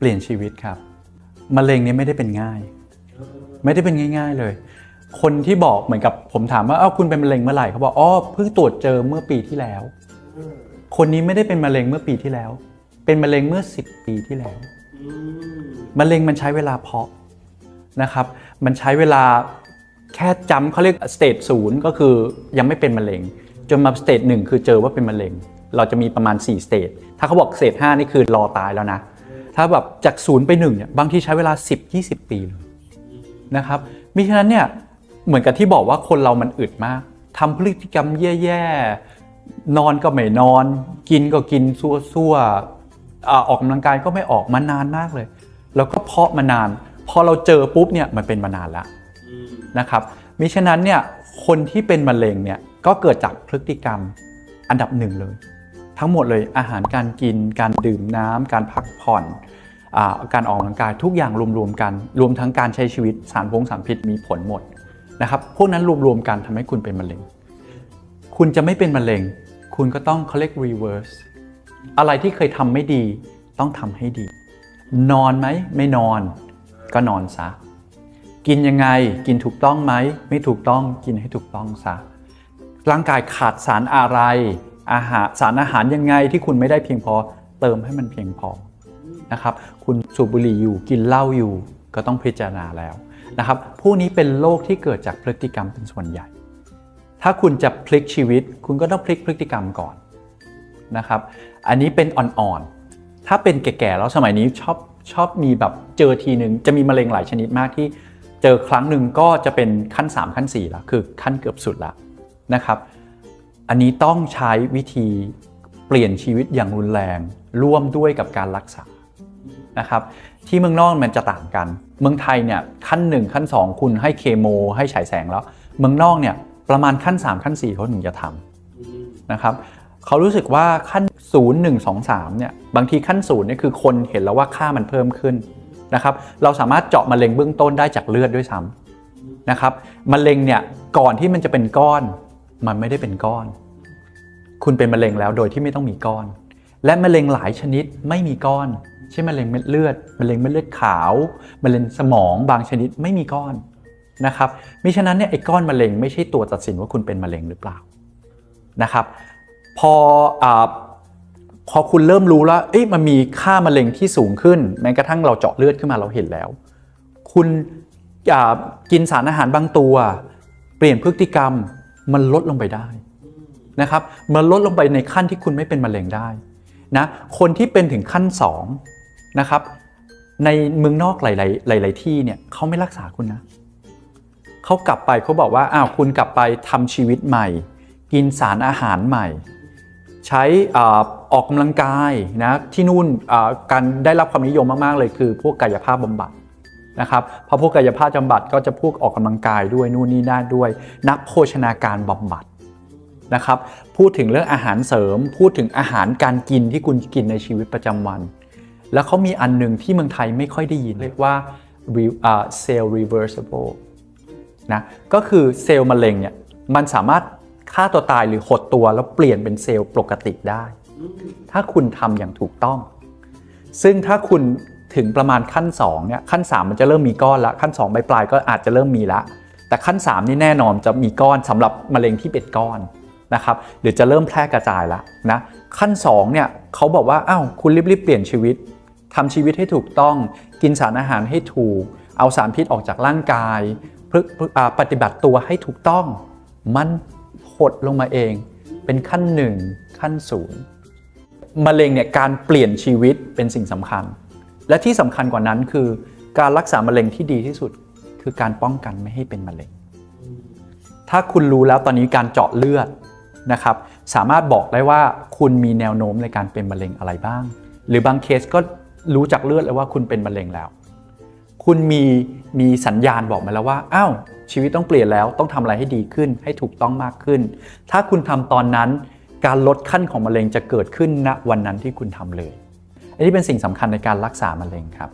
เปลี่ยนชีวิตครับมะเร็งนี่ไม่ได้เป็นง่าย ไม่ได้เป็นง่าย ๆเลย คนที่บอกเหมือนกับผมถามว่าอ้าวคุณเป็นมะเร็งเมื่อไหร่เขาบอกอ๋อเพิ่งตรวจเจอเมื่อปีที่แล้ว คนนี้ไม่ได้เป็นมะเร็งเมื่อปีที่แล้ว เป็นมะเร็งเมื่อ 10 ปีที่แล้วมะเร็งมันใช้เวลาเพาะนะครับ มันใช้เวลาแค่จำเขาเรียกสเตจศูนย์ก็คือยังไม่เป็นมะเร็ง จนมาสเตจหนึ่งคือเจอว่าเป็นมะเร็ง เราจะมีประมาณ 4 สเตจถ้าเขาบอกสเตจ5นี่คือรอตายแล้วนะ ถ้าแบบจากศูนย์ไปหนึ่งเนี่ยบางทีใช้เวลา 10-20 ปีเลยนะครับมิฉะนั้นเนี่ยเหมือนกับที่บอกว่าคนเรามันอึดมากทำพฤติกรรมแย่ๆ นอนก็ไม่นอน กินก็กินซั่วๆอ่าออกกำลังกายก็ไม่ออกมานานมากเลย แล้วก็เพาะมานาน พอเราเจอปุ๊บเนี่ยมันเป็นมานานแล้วนะครับมิฉะนั้นเนี่ยคนที่เป็นมะเร็งเนี่ยก็เกิดจากพฤติกรรมอันดับหนึ่งเลย ทั้งหมดเลยอาหารการกิน การดื่มน้ำการพักผ่อนอการออกกำลังกายทุกอย่างรวมๆกัน รวมทั้งการใช้ชีวิตสารพงสารพิษมีผลหมดนะครับพวกนั้นรวมๆกันทำให้คุณเป็นมะเร็ง คุณจะไม่เป็นมะเร็ง คุณก็ต้องเขาเรียก reverse อะไรที่เคยทำไม่ดีต้องทำให้ดี นอนไหมไม่นอน ก็นอนซะกินยังไงกินถูกต้องไหม ไม่ถูกต้องกินให้ถูกต้องซะร่างกายขาดสารอะไร อาหารสารอาหารยังไงที่คุณไม่ได้เพียงพอเติมให้มันเพียงพอนะครับคุณสูบบุหรี่อยู่กินเหล้าอยู่ก็ต้องพิจารณาแล้วนะครับพวกนี้เป็นโรคที่เกิดจากพฤติกรรมเป็นส่วนใหญ่ ถ้าคุณจะพลิกชีวิต คุณก็ต้องพลิกพฤติกรรมก่อนนะครับอันนี้เป็นอ่อนๆถ้าเป็นแก่ๆแล้วสมัยนี้ชอบชอบมีแบบเจอทีหนึ่งจะมีมะเร็งหลายชนิดมากที่เจอครั้งหนึ่งก็จะเป็นขั้น 3 ขั้น4แล้วคือขั้นเกือบสุดแล้วนะครับ อันนี้ต้องใช้วิธีเปลี่ยนชีวิตอย่างรุนแรง ร่วมด้วยกับการรักษานะครับที่เมืองนอกมันจะต่างกัน เมืองไทยเนี่ยขั้น 1 ขั้น 2 คุณให้เคโม ให้ฉายแสงแล้ว เมืองนอกเนี่ยประมาณขั้น 3 ขั้น 4เขาถึงจะทำนะครับเขารู้สึกว่าขั้น 0 1 2 3เนี่ยบางทีขั้น0เนี่ยคือคนเห็นแล้วว่าค่ามันเพิ่มขึ้นนะครับเราสามารถเจาะมะเร็งเบื้องต้นได้จากเลือดด้วยซ้ำนะครับมะเร็งเนี่ยก่อนที่มันจะเป็นก้อน มันไม่ได้เป็นก้อน คุณเป็นมะเร็งแล้วโดยที่ไม่ต้องมีก้อน และมะเร็งหลายชนิดไม่มีก้อน เช่นมะเร็งเม็ดเลือดมะเร็งเม็ดเลือดขาวมะเร็งสมองบางชนิดไม่มีก้อนนะครับมิฉะนั้นเนี่ยไอ้ก้อนมะเร็งไม่ใช่ตัวตัดสินว่าคุณเป็นมะเร็งหรือเปล่านะครับ พออพอคุณเริ่มรู้แล้วเอ๊ะมันมีค่ามะเร็งที่สูงขึ้น แม้กระทั่งเราเจาะเลือดขึ้นมาเราเห็นแล้ว คุณกินสารอาหารบางตัว เปลี่ยนพฤติกรรม มันลดลงไปได้นะครับมันลดลงไปในขั้นที่คุณไม่เป็นมะเร็งได้นะคนที่เป็นถึงขั้น2นะครับในเมืองนอกหลายๆหลาย ๆ ที่เนี่ยเขาไม่รักษาคุณนะเขากลับไปเขาบอกว่าอ้าวคุณกลับไปทำชีวิตใหม่ กินสารอาหารใหม่ ใช้อออกกำลังกายนะที่นู่นอ่าการได้รับความนิยมมาก ๆ เลยคือพวกกายภาพบำบัด นะครับพอพวกกายภาพบำบัดก็จะพวกออกกำลังกายด้วยนู่นนี่นั่นด้วย นักโภชนาการบำบัดนะครับ พูดถึงเรื่องอาหารเสริม พูดถึงอาหารการกินที่คุณกินในชีวิตประจำวัน แล้วเขามีอันหนึ่งที่เมืองไทยไม่ค่อยได้ยินเรียกว่า re- อ่า cell reversible นะก็คือเซลล์มะเร็งเนี่ยมันสามารถฆ่าตัวตายหรือหดตัวแล้วเปลี่ยนเป็นเซลล์ปกติได้ ถ้าคุณทำอย่างถูกต้อง ซึ่งถ้าคุณ ถึงประมาณขั้น2เนี่ยขั้น 3 มันจะเริ่มมีก้อนละขั้น2ปลายๆก็อาจจะเริ่มมีละแต่ขั้น 3 นี่แน่นอนจะมีก้อนสำหรับมะเร็งที่เป็นก้อนนะครับหรือจะเริ่มแพร่กระจายละนะขั้น2เนี่ยเขาบอกว่าอ้าวคุณรีบๆเปลี่ยนชีวิตทำชีวิตให้ถูกต้องกินสารอาหารให้ถูก เอาสารพิษออกจากร่างกายปฏิบัติตัวให้ถูกต้อง มันหดลงมาเอง เป็นขั้น 1 ขั้นศูนย์มะเร็งเนี่ยการเปลี่ยนชีวิตเป็นสิ่งสำคัญ และที่สำคัญกว่านั้นคือ การรักษามะเร็งที่ดีที่สุด คือการป้องกันไม่ให้เป็นมะเร็ง ถ้าคุณรู้แล้วตอนนี้การเจาะเลือดนะครับ สามารถบอกได้ว่าคุณมีแนวโน้มในการเป็นมะเร็งอะไรบ้าง หรือบางเคสก็รู้จากเลือดแล้วว่าคุณเป็นมะเร็งแล้ว คุณมีมีสัญญาณบอกมาแล้วว่าอ้าวชีวิตต้องเปลี่ยนแล้วต้องทำอะไรให้ดีขึ้น ให้ถูกต้องมากขึ้น ถ้าคุณทำตอนนั้น การลดขั้นของมะเร็งจะเกิดขึ้นณวันนั้นที่คุณทำเลย อันนี้เป็นสิ่งสำคัญในการรักษามะเร็งครับ